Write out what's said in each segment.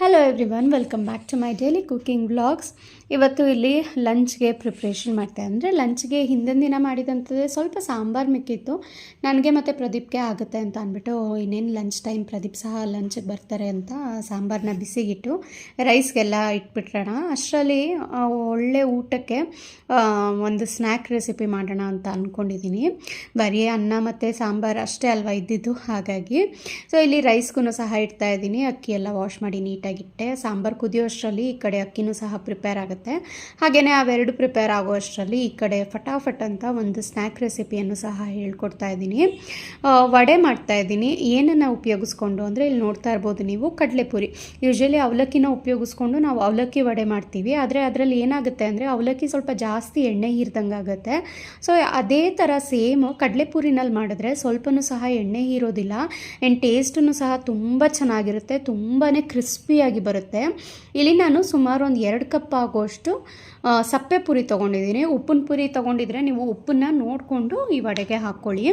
Hello everyone welcome back to my daily cooking blogs ಇವತ್ತು ಇಲ್ಲಿ ಲಂಚ್ಗೆ preparation ಮಾಡ್ತೆ. ಅಂದರೆ ಲಂಚ್ಗೆ ಹಿಂದಿನ ದಿನ ಮಾಡಿದಂಥದ್ದೇ ಸ್ವಲ್ಪ ಸಾಂಬಾರು ಮಿಕ್ಕಿತ್ತು. ನನಗೆ ಮತ್ತು ಪ್ರದೀಪ್ಗೆ ಆಗುತ್ತೆ ಅಂತ ಅಂದ್ಬಿಟ್ಟು ಇನ್ನೇನು ಲಂಚ್ ಟೈಮ್ ಪ್ರದೀಪ್ ಸಹ ಲಂಚ್ಗೆ ಬರ್ತಾರೆ ಅಂತ ಸಾಂಬಾರನ್ನ ಬಿಸಿಗಿಟ್ಟು ರೈಸ್ಗೆಲ್ಲ ಇಟ್ಬಿಟ್ರೋಣ. ಅಷ್ಟರಲ್ಲಿ ಒಳ್ಳೆ ಊಟಕ್ಕೆ ಒಂದು ಸ್ನ್ಯಾಕ್ ರೆಸಿಪಿ ಮಾಡೋಣ ಅಂತ ಅಂದ್ಕೊಂಡಿದ್ದೀನಿ ಬರೀ ಅನ್ನ ಮತ್ತು ಸಾಂಬಾರು ಅಷ್ಟೇ ಅಲ್ವಾ ಇದ್ದಿದ್ದು, ಹಾಗಾಗಿ. ಸೊ ಇಲ್ಲಿ ರೈಸ್ಗೂ ಸಹ ಇಡ್ತಾ ಇದ್ದೀನಿ. ಅಕ್ಕಿ ಎಲ್ಲ ವಾಶ್ ಮಾಡಿ ನೀಟಾಗಿಟ್ಟೆ ಸಾಂಬಾರು ಕುದಿಯೋಷ್ಟರಲ್ಲಿ ಈ ಕಡೆ ಅಕ್ಕಿನೂ ಸಹ ಪ್ರಿಪೇರ್ ಆಗುತ್ತೆ. ಹಾಗೆಯೇ ಅವೆರಡು ಪ್ರಿಪೇರ್ ಆಗೋ ಅಷ್ಟರಲ್ಲಿ ಈ ಕಡೆ ಫಟಾಫಟ್ ಅಂತ ಒಂದು ಸ್ನ್ಯಾಕ್ ರೆಸಿಪಿಯನ್ನು ಸಹ ಹೇಳ್ಕೊಡ್ತಾ ಇದ್ದೀನಿ. ವಡೆ ಮಾಡ್ತಾ ಇದ್ದೀನಿ. ಏನನ್ನು ಉಪಯೋಗಿಸ್ಕೊಂಡು ಅಂದರೆ ಇಲ್ಲಿ ನೋಡ್ತಾ ಇರ್ಬೋದು ನೀವು ಕಡಲೆಪುರಿ. ಯೂಶ್ವಲಿ ಅವಲಕ್ಕಿನ ಉಪಯೋಗಿಸ್ಕೊಂಡು ನಾವು ಅವಲಕ್ಕಿ ವಡೆ ಮಾಡ್ತೀವಿ. ಆದರೆ ಅದರಲ್ಲಿ ಏನಾಗುತ್ತೆ ಅಂದರೆ ಅವಲಕ್ಕಿ ಸ್ವಲ್ಪ ಜಾಸ್ತಿ ಎಣ್ಣೆ ಹೀರ್ದಂಗೆ ಆಗುತ್ತೆ. ಸೊ ಅದೇ ಥರ ಸೇಮ್ ಕಡಲೆಪುರಿನಲ್ಲಿ ಮಾಡಿದ್ರೆ ಸ್ವಲ್ಪನೂ ಸಹ ಎಣ್ಣೆ ಹೀರೋದಿಲ್ಲ. ಆ್ಯಂಡ್ ಟೇಸ್ಟನ್ನು ಸಹ ತುಂಬ ಚೆನ್ನಾಗಿರುತ್ತೆ. ತುಂಬಾ ಕ್ರಿಸ್ಪಿಯಾಗಿ ಬರುತ್ತೆ. ಇಲ್ಲಿ ನಾನು ಸುಮಾರು ಒಂದು ಎರಡು ಕಪ್ ಆಗೋಷ್ಟು ಸಪ್ಪೆ ಪುರಿ ತೊಗೊಂಡಿದ್ದೀನಿ. ಉಪ್ಪಿನ ಪುರಿ ತೊಗೊಂಡಿದ್ರೆ ನೀವು ಉಪ್ಪನ್ನು ನೋಡಿಕೊಂಡು ಈ ವಡೆಗೆ ಹಾಕ್ಕೊಳ್ಳಿ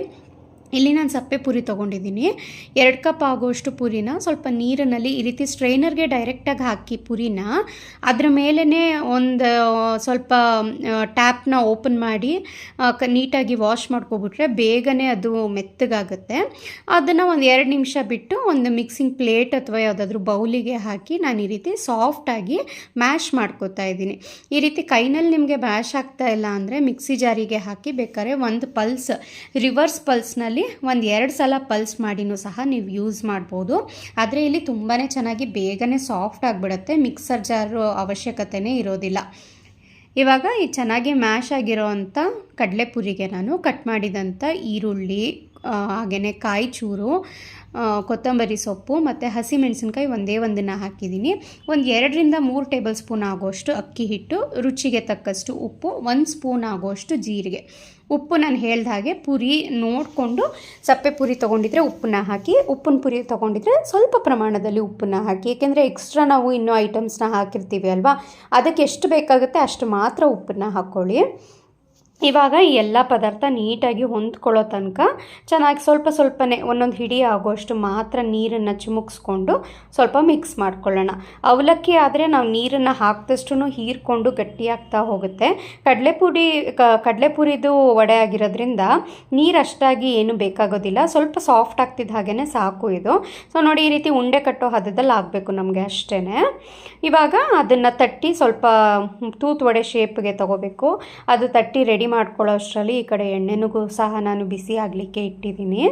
ಇಲ್ಲಿ ನಾನು ಸಪ್ಪೆ ಪುರಿ ತೊಗೊಂಡಿದ್ದೀನಿ. ಎರಡು ಕಪ್ ಆಗೋಷ್ಟು ಪುರಿನ, ಸ್ವಲ್ಪ ನೀರಿನಲ್ಲಿ ಈ ರೀತಿ ಸ್ಟ್ರೈನರ್ಗೆ ಡೈರೆಕ್ಟಾಗಿ ಹಾಕಿ ಪುರಿನ. ಅದರ ಮೇಲೇ ಒಂದು, ಸ್ವಲ್ಪ ಟ್ಯಾಪ್ನ ಓಪನ್ ಮಾಡಿ ನೀಟಾಗಿ ವಾಶ್ ಮಾಡ್ಕೊಬಿಟ್ರೆ ಬೇಗನೆ ಅದು ಮೆತ್ತಗಾಗುತ್ತೆ. ಅದನ್ನು ಒಂದು ಎರಡು ನಿಮಿಷ ಬಿಟ್ಟು ಒಂದು ಮಿಕ್ಸಿಂಗ್ ಪ್ಲೇಟ್ ಅಥವಾ ಯಾವುದಾದ್ರೂ ಬೌಲಿಗೆ ಹಾಕಿ ನಾನು ಈ ರೀತಿ ಸಾಫ್ಟಾಗಿ ಮ್ಯಾಶ್ ಮಾಡ್ಕೋತಾ ಇದ್ದೀನಿ. ಈ ರೀತಿ ಕೈನಲ್ಲಿ ನಿಮಗೆ ಮ್ಯಾಶ್ ಆಗ್ತಾ ಇಲ್ಲ ಅಂದರೆ ಮಿಕ್ಸಿ ಜಾರಿಗೆ ಹಾಕಿ ಬೇಕಾದ್ರೆ ಒಂದು ಪಲ್ಸ್ ರಿವರ್ಸ್ ಪಲ್ಸ್ನಲ್ಲಿ ಒಂದು ಎರಡು ಸಲ ಪಲ್ಸ್ ಮಾಡಿನೂ ಸಹ ನೀವು ಯೂಸ್ ಮಾಡ್ಬೋದು. ಆದರೆ ಇಲ್ಲಿ ತುಂಬಾ ಚೆನ್ನಾಗಿ ಬೇಗನೆ ಸಾಫ್ಟ್ ಆಗಿಬಿಡುತ್ತೆ. ಮಿಕ್ಸರ್ ಜಾರು ಅವಶ್ಯಕತೆನೇ ಇರೋದಿಲ್ಲ. ಇವಾಗ ಈ ಚೆನ್ನಾಗಿ ಮ್ಯಾಶ್ ಆಗಿರೋ ಅಂಥ ಕಡಲೆಪುರಿಗೆ ನಾನು ಕಟ್ ಮಾಡಿದಂಥ ಈರುಳ್ಳಿ ಹಾಗೆಯೇ ಕಾಯಿ ಚೂರು ಕೊತ್ತಂಬರಿ ಸೊಪ್ಪು ಮತ್ತು ಹಸಿಮೆಣಸಿನ್ಕಾಯಿ ಒಂದೇ ಒಂದನ್ನು ಹಾಕಿದ್ದೀನಿ. ಒಂದು ಎರಡರಿಂದ ಮೂರು ಟೇಬಲ್ ಸ್ಪೂನ್ ಆಗೋಷ್ಟು ಅಕ್ಕಿ ಹಿಟ್ಟು, ರುಚಿಗೆ ತಕ್ಕಷ್ಟು ಉಪ್ಪು, ಒಂದು ಸ್ಪೂನ್ ಆಗೋಷ್ಟು ಜೀರಿಗೆ. ಉಪ್ಪು ನಾನು ಹೇಳ್ದ ಹಾಗೆ ಪುರಿ ನೋಡಿಕೊಂಡು ಸಪ್ಪೆ ಪುರಿ ತೊಗೊಂಡಿದ್ರೆ ಉಪ್ಪನ್ನ ಹಾಕಿ, ಉಪ್ಪಿನ ಪುರಿ ತೊಗೊಂಡಿದ್ರೆ ಸ್ವಲ್ಪ ಪ್ರಮಾಣದಲ್ಲಿ ಉಪ್ಪನ್ನ ಹಾಕಿ, ಏಕೆಂದರೆ ಎಕ್ಸ್ಟ್ರಾ ನಾವು ಇನ್ನೂ ಐಟಮ್ಸ್ನ ಹಾಕಿರ್ತೀವಿ ಅಲ್ವಾ? ಅದಕ್ಕೆ ಎಷ್ಟು ಬೇಕಾಗುತ್ತೆ ಅಷ್ಟು ಮಾತ್ರ ಉಪ್ಪನ್ನ ಹಾಕ್ಕೊಳ್ಳಿ ಇವಾಗ ಈ ಎಲ್ಲ ಪದಾರ್ಥ ನೀಟಾಗಿ ಹೊಂದ್ಕೊಳ್ಳೋ ತನಕ ಚೆನ್ನಾಗಿ ಸ್ವಲ್ಪ ಸ್ವಲ್ಪನೇ ಒಂದೊಂದು ಹಿಡಿ ಆಗೋಷ್ಟು ಮಾತ್ರ ನೀರನ್ನು ಚಿಮುಕ್ಸ್ಕೊಂಡು ಸ್ವಲ್ಪ ಮಿಕ್ಸ್ ಮಾಡ್ಕೊಳ್ಳೋಣ. ಅವಲಕ್ಕಿ ಆದರೆ ನಾವು ನೀರನ್ನು ಹಾಕಿದಷ್ಟು ಹೀರ್ಕೊಂಡು ಗಟ್ಟಿಯಾಗ್ತಾ ಹೋಗುತ್ತೆ. ಕಡಲೆಪುಡಿ, ಕ, ಕಡಲೆಪುರಿದು ವಡೆ ಆಗಿರೋದ್ರಿಂದ ನೀರು ಅಷ್ಟಾಗಿ ಏನು ಬೇಕಾಗೋದಿಲ್ಲ. ಸ್ವಲ್ಪ ಸಾಫ್ಟ್ ಆಗ್ತಿದ್ದ ಹಾಗೇ ಸಾಕು ಇದು. ಸೊ ನೋಡಿ ಈ ರೀತಿ ಉಂಡೆ ಕಟ್ಟೋ ಹದದಲ್ಲಿ ಆಗಬೇಕು ನಮಗೆ ಅಷ್ಟೇ ಇವಾಗ ಅದನ್ನು ತಟ್ಟಿ ಸ್ವಲ್ಪ ತೂತು ವಡೆ ಶೇಪ್ಗೆ ತಗೋಬೇಕು. ಅದು ತಟ್ಟಿ ರೆಡಿ ಮಾಡ್ಕೊಳ್ಳೋ ಅಷ್ಟರಲ್ಲಿ ಈ ಕಡೆ ಎಣ್ಣೆನೂ ಸಹ ನಾನು ಬಿಸಿ ಆಗಲಿಕ್ಕೆ ಇಟ್ಟಿದ್ದೀನಿ.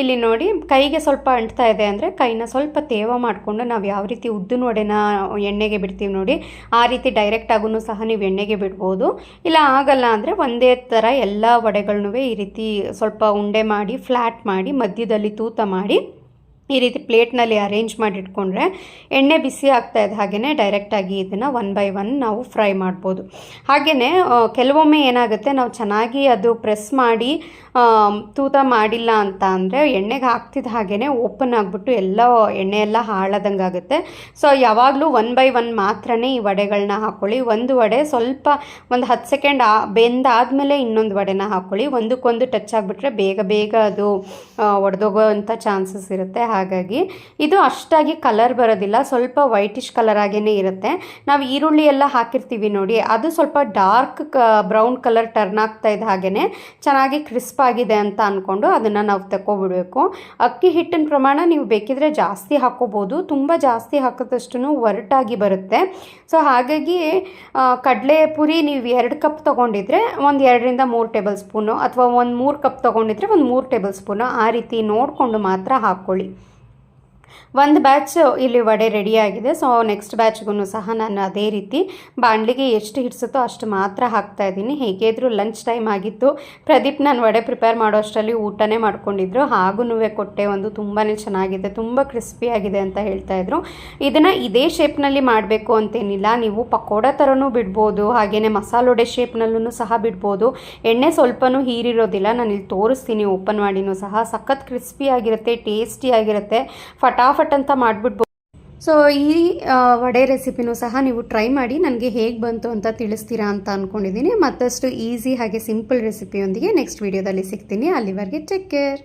ಇಲ್ಲಿ ನೋಡಿ, ಕೈಗೆ ಸ್ವಲ್ಪ ಅಂಟ್ತಾ ಇದೆ ಅಂದರೆ ಕೈನ ಸ್ವಲ್ಪ ತೇವ ಮಾಡಿಕೊಂಡು ನಾವು ಯಾವ ರೀತಿ ಉದ್ದಿನ ವಡೆನ ಎಣ್ಣೆಗೆ ಬಿಡ್ತೀವಿ ನೋಡಿ, ಆ ರೀತಿ ಡೈರೆಕ್ಟ್ ಆಗೂ ಸಹ ನೀವು ಎಣ್ಣೆಗೆ ಬಿಡ್ಬೋದು. ಇಲ್ಲ ಆಗಲ್ಲ ಅಂದರೆ ಒಂದೇ ಥರ ಎಲ್ಲ ವಡೆಗಳನ್ನೂ ಈ ರೀತಿ ಸ್ವಲ್ಪ ಉಂಡೆ ಮಾಡಿ ಫ್ಲ್ಯಾಟ್ ಮಾಡಿ, ಮಧ್ಯದಲ್ಲಿ ತೂತ ಮಾಡಿ ಈ ರೀತಿ ಪ್ಲೇಟ್ನಲ್ಲಿ ಅರೇಂಜ್ ಮಾಡಿ ಇಟ್ಕೊಂಡ್ರೆ ಎಣ್ಣೆ ಬಿಸಿ ಆಗ್ತಾ ಇದ್ದ ಹಾಗೆಯೇ ಡೈರೆಕ್ಟಾಗಿ ಇದನ್ನು ಒನ್ ಬೈ ಒನ್ ನಾವು ಫ್ರೈ ಮಾಡ್ಬೋದು. ಹಾಗೆಯೇ ಕೆಲವೊಮ್ಮೆ ಏನಾಗುತ್ತೆ, ನಾವು ಚೆನ್ನಾಗಿ ಅದು ಪ್ರೆಸ್ ಮಾಡಿ ತೂತ ಮಾಡಿಲ್ಲ ಅಂತ ಅಂದರೆ ಎಣ್ಣೆಗೆ ಹಾಕ್ತಿದ್ದ ಹಾಗೇ ಓಪನ್ ಆಗಿಬಿಟ್ಟು ಎಲ್ಲ ಎಣ್ಣೆ ಎಲ್ಲ ಹಾಳಾದಂಗೆ ಆಗುತ್ತೆ. ಸೊ ಯಾವಾಗಲೂ ಒನ್ ಬೈ ಒನ್ ಮಾತ್ರನೇ ಈ ವಡೆಗಳನ್ನ ಹಾಕ್ಕೊಳ್ಳಿ ಒಂದು ವಡೆ ಸ್ವಲ್ಪ ಒಂದು ಹತ್ತು ಸೆಕೆಂಡ್ ಆ, ಬೆಂದಾದಮೇಲೆ ಇನ್ನೊಂದು ವಡೆನ ಹಾಕ್ಕೊಳ್ಳಿ ಒಂದಕ್ಕೊಂದು ಟಚ್ ಆಗಿಬಿಟ್ರೆ ಬೇಗ ಬೇಗ ಅದು ಒಡೆದೋಗೋ ಅಂಥ ಚಾನ್ಸಸ್ ಇರುತ್ತೆ. ಹಾಗಾಗಿ ಇದು ಅಷ್ಟಾಗಿ ಕಲರ್ ಬರೋದಿಲ್ಲ. ಸ್ವಲ್ಪ ವೈಟಿಶ್ ಕಲರ್ ಆಗೇ ಇರುತ್ತೆ. ನಾವು ಈರುಳ್ಳಿ ಎಲ್ಲ ಹಾಕಿರ್ತೀವಿ ನೋಡಿ, ಅದು ಸ್ವಲ್ಪ ಡಾರ್ಕ್ ಬ್ರೌನ್ ಕಲರ್ ಟರ್ನ್ ಆಗ್ತಾ ಇದ್ದ ಹಾಗೆಯೇ ಚೆನ್ನಾಗಿ ಕ್ರಿಸ್ಪ್ ಆಗಿದೆ ಅಂತ ಅಂದ್ಕೊಂಡು ಅದನ್ನು ನಾವು ತಗೊಬಿಡಬೇಕು ಅಕ್ಕಿ ಹಿಟ್ಟಿನ ಪ್ರಮಾಣ ನೀವು ಬೇಕಿದ್ರೆ ಜಾಸ್ತಿ ಹಾಕ್ಕೋಬೋದು ತುಂಬ ಜಾಸ್ತಿ ಹಾಕಿದಷ್ಟು ಒರಟಾಗಿ ಬರುತ್ತೆ. ಸೊ ಹಾಗಾಗಿ ಕಡಲೆ ಪುರಿ ನೀವು ಎರಡು ಕಪ್ ತೊಗೊಂಡಿದ್ರೆ ಒಂದು ಎರಡರಿಂದ ಮೂರು ಟೇಬಲ್ ಸ್ಪೂನು ಅಥವಾ ಒಂದು ಮೂರು ಕಪ್ ತೊಗೊಂಡಿದ್ರೆ ಒಂದು ಮೂರು ಟೇಬಲ್ ಸ್ಪೂನು ಆ ರೀತಿ ನೋಡಿಕೊಂಡು ಮಾತ್ರ ಹಾಕ್ಕೊಳ್ಳಿ. ಒಂದು ಬ್ಯಾಚ್ ಇಲ್ಲಿ ವಡೆ ರೆಡಿಯಾಗಿದೆ ಸೊ ನೆಕ್ಸ್ಟ್ ಬ್ಯಾಚ್ಗೂ ಸಹ ನಾನು ಅದೇ ರೀತಿ ಬಾಣಲಿಗೆ ಎಷ್ಟು ಹಿಡಿಸುತ್ತೋ ಅಷ್ಟು ಮಾತ್ರ ಹಾಕ್ತಾ ಇದ್ದೀನಿ. ಹೇಗೆ ಇದ್ರೂ ಲಂಚ್ ಟೈಮ್ ಆಗಿತ್ತು. ಪ್ರದೀಪ್ ನಾನು ವಡೆ ಪ್ರಿಪೇರ್ ಮಾಡೋ ಅಷ್ಟರಲ್ಲಿ ಊಟನೇ ಮಾಡ್ಕೊಂಡಿದ್ರು. ಹಾಗೂ ಕೊಟ್ಟೆ ಒಂದು ತುಂಬಾ ಚೆನ್ನಾಗಿದೆ, ತುಂಬ ಕ್ರಿಸ್ಪಿಯಾಗಿದೆ ಅಂತ ಹೇಳ್ತಾ ಇದ್ರು. ಇದನ್ನು ಇದೇ ಶೇಪ್ನಲ್ಲಿ ಮಾಡಬೇಕು ಅಂತೇನಿಲ್ಲ. ನೀವು ಪಕೋಡ ಥರನೂ ಬಿಡ್ಬೋದು ಹಾಗೆಯೇ ಮಸಾಲೊಡೆ ಶೇಪ್ನಲ್ಲೂ ಸಹ ಬಿಡ್ಬೋದು. ಎಣ್ಣೆ ಸ್ವಲ್ಪನೂ ಹೀರಿರೋದಿಲ್ಲ. ನಾನು ಇಲ್ಲಿ ತೋರಿಸ್ತೀನಿ ಓಪನ್ ಮಾಡಿನೂ ಸಹ. ಸಖತ್ ಕ್ರಿಸ್ಪಿಯಾಗಿರುತ್ತೆ ಟೇಸ್ಟಿಯಾಗಿರುತ್ತೆ ಫಟಾಫಟ್ ಅಂತ ಮಾಡಿಬಿಡ್ಬೋದು. ಸೊ ಈ ವಡೆ ರೆಸಿಪಿನೂ ಸಹ ನೀವು ಟ್ರೈ ಮಾಡಿ ನನಗೆ ಹೇಗೆ ಬಂತು ಅಂತ ತಿಳಿಸ್ತೀರಾ ಅಂತ ಅಂದ್ಕೊಂಡಿದ್ದೀನಿ ಮತ್ತಷ್ಟು ಈಸಿ ಹಾಗೆ ಸಿಂಪಲ್ ರೆಸಿಪಿಯೊಂದಿಗೆ ನೆಕ್ಸ್ಟ್ ವೀಡಿಯೋದಲ್ಲಿ ಸಿಗ್ತೀನಿ. ಅಲ್ಲಿವರೆಗೆ ಟೇಕ್ ಕೇರ್